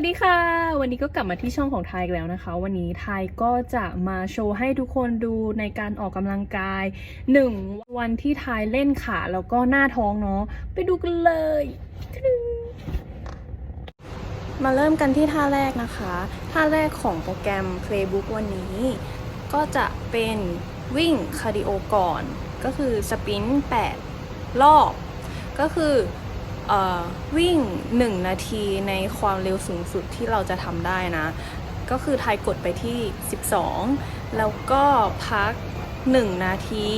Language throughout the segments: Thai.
วัสดีค่ะ วันนี้ก็กลับมาที่ช่องของไทยแล้วนะคะ วันนี้ไทยก็จะมาโชว์ให้ทุกคนดูในการออกกำลังกายหนึ่งวันที่ไทยเล่นขาแล้วก็หน้าท้องเนาะไปดูกันเลย มาเริ่มกันที่ท่าแรกนะคะ ท่าแรกของโปรแกรม Playbook วันนี้ ก็จะเป็นวิ่งคาร์ดิโอก่อน ก็คือสปรินต์8รอบ ก็คือ วิ่ง 1 นาทีในความเร็วสูงสุดที่เราจะทำได้นะ ก็คือไทยกดไปที่ 12 แล้วก็พัก 1 นาที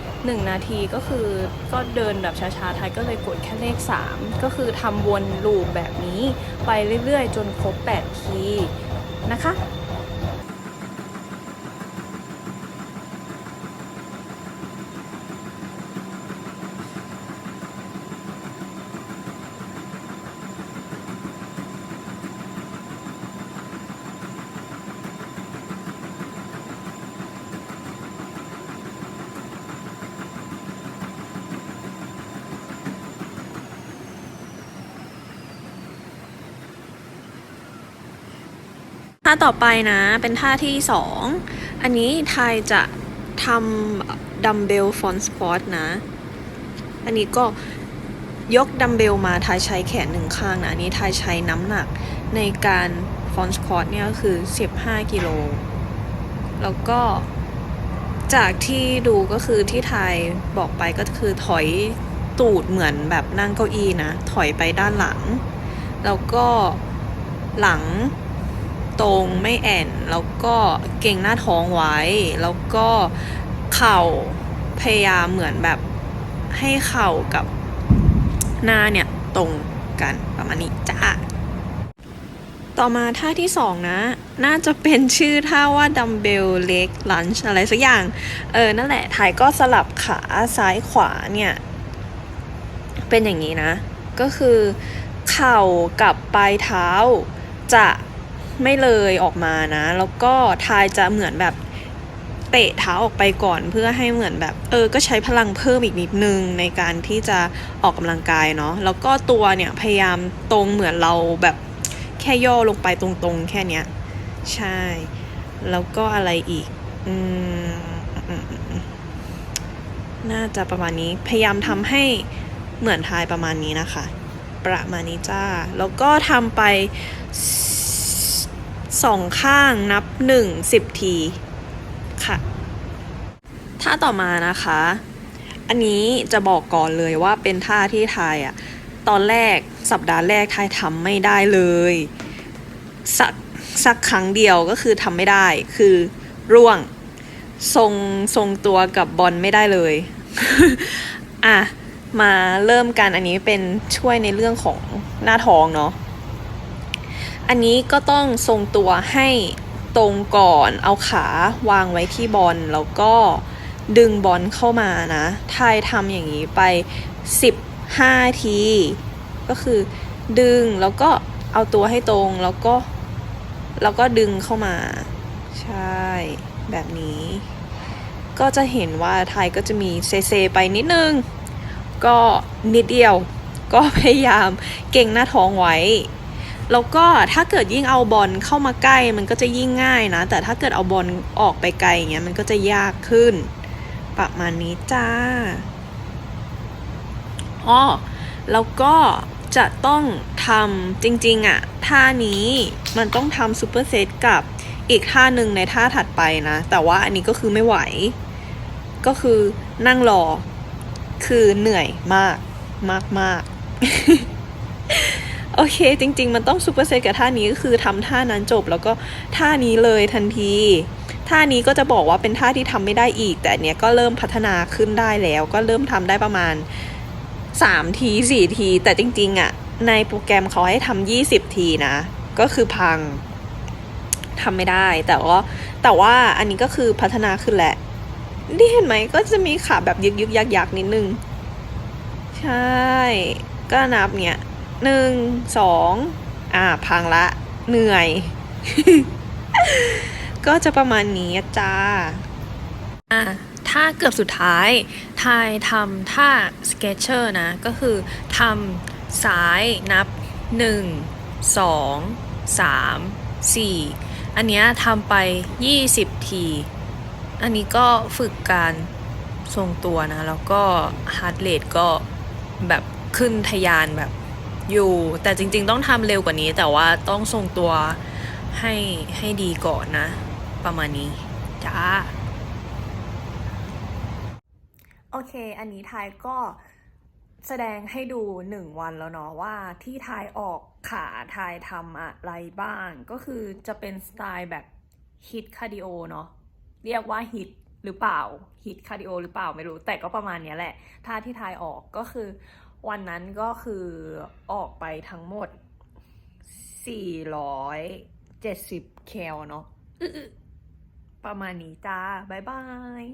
1 นาทีก็คือก็เดินแบบช้าๆ ไทยก็เลยกดแค่เลข 3 ก็คือทำวนลูปแบบนี้ไปเรื่อยๆ จนครบ 8 ทีนะคะ ท่าต่อไปนะเป็นท่าที่สองอันนี้ไทยจะทำดัมเบลฟอนสควอตนะ อันนี้ก็ยกดัมเบลมาไทยใช้แขนหนึ่งข้างนะ อันนี้ไทยใช้น้ำหนักในการฟอนสควอตเนี่ยก็คือ 15 กิโล แล้วก็จากที่ดูก็คือที่ไทยบอกไปก็คือถอยตูดเหมือนแบบนั่งเก้าอี้นะ ถอยไปด้านหลัง แล้วก็หลัง ตรงไม่แอนแล้วก็เก่งหน้าท้องไว้ แล้วก็เข่าพยายามเหมือนแบบให้เข่ากับหน้าเนี่ยตรงกันประมาณนี้จ้าต่อมาท่าที่สองนะ น่าจะเป็นชื่อท่าว่าดัมเบลเล็กลันช์อะไรสักอย่าง เออ นั่นแหละถ่ายก็สลับขาซ้ายขวาเนี่ย เป็นอย่างนี้นะ ก็คือ เข่ากับปลายเท้าจะ ไม่เลยออกมานะ แล้วก็ทายจะเหมือนแบบเตะเท้าออกไปก่อนเพื่อให้เหมือนแบบ เออ ก็ใช้พลังเพิ่มอีกนิดนึงในการที่จะออกกำลังกายเนาะแล้วก็ตัวเนี่ยพยายามตรงเหมือนเราแบบแค่ย่อลงไปตรงๆ แค่เนี้ยใช่ แล้วก็อะไรอีกอืมอืมอืมอืมน่าจะประมาณนี้พยายามทำให้เหมือนทายประมาณนี้นะคะ ประมาณนี้จ้า แล้วก็ทำไป สองข้างนับหนึ่งสิบทีค่ะท่าต่อมานะคะ อันนี้จะบอกก่อนเลยว่าเป็นท่าที่ไทยอะตอนแรกสัปดาห์แรกไทยทำไม่ได้เลยสักสักครั้งเดียวก็คือทำไม่ได้ คือร่วงทรงทรงตัวกับบอลไม่ได้เลย อะ มาเริ่มกันอันนี้เป็นช่วยในเรื่องของหน้าท้องเนาะ อันนี้ก็ต้องทรงตัวให้ตรงก่อน เอาขาวางไว้ที่บอลแล้วก็ดึงบอลเข้ามานะ ทายทำอย่างนี้ไป 15 ที ก็คือดึงแล้วก็เอาตัวให้ตรงแล้วก็แล้วก็ดึงเข้ามา ใช่ แบบนี้ ก็จะเห็นว่าไทยก็จะมีเซเซไปนิดนึง ก็นิดเดียว ก็พยายามเก่งหน้าท้องไว้ แล้วก็ถ้าเกิดยิ่งเอาบอลเข้ามาใกล้มันก็จะยิ่งง่ายนะ แต่ถ้าเกิดเอาบอลออกไปไกลอย่างเงี้ยมันก็จะยากขึ้น ประมาณนี้จ้าอ๋อแล้วก็จะต้องทำจริงๆอะท่านี้มันต้องทำซูเปอร์เซตกับอีกท่าหนึ่งในท่าถัดไปนะ แต่ว่าอันนี้ก็คือไม่ไหว ก็คือนั่งรอ คือเหนื่อยมากมากมาก โอเค จริง ๆ มันต้องซูเปอร์เซตกับท่านี้ก็คือทำท่านั้นจบแล้วก็ท่านี้เลยทันที ท่านี้ก็จะบอกว่าเป็นท่าที่ทำไม่ได้อีก แต่เนี้ยก็เริ่มพัฒนาขึ้นได้แล้ว ก็เริ่มทำได้ประมาณ3ที4ทีแต่จริง ๆอะ่ะในโปรแกรมเขาให้ทำ20 ทีนะ ก็คือพังทำไม่ได้ แต่ว่าแต่ว่าอันนี้ก็คือพัฒนาขึ้นแหละนี่เห็นไหมก็จะมีขาแบบยึกยึกยักยักๆนิดนึง ใช่ ก็นับเนี่ย หนึ่งสองอ่าพังละ เหนื่อย ก็จะประมาณนี้จ้าอะท่าเกือบสุดท้ายทายทำท่าสเก t เชอร์นะ ก็คือทำซ้ายนับ 1 2 3 4 อันเนี้ยทำไป 20 ที อันนี้ก็ฝึกการทรงตัวนะ แล้วก็ฮาร์ดเรทก็แบบขึ้นทะยานแบบ อยู่ แต่จริง ๆ ต้องทำเร็วกว่านี้ แต่ว่าต้องทรงตัวให้ให้ดีก่อนนะ ประมาณนี้จ้าโอเค อันนี้ทายก็แสดงให้ดูหนึ่งวันแล้วเนาะว่าที่ทายออกขาทายทำอะไรบ้าง ก็คือจะเป็นสไตล์แบบฮิตคาร์ดิโอเนาะเรียกว่าฮิตหรือเปล่าฮิตคาร์ดิโอหรือเปล่าไม่รู้ แต่ก็ประมาณนี้แหละท่าที่ทายออกก็คือ วันนั้นก็คือออกไปทั้งหมด 470 แคลเนาะอื้อๆประมาณนี้จ้า บ๊ายบาย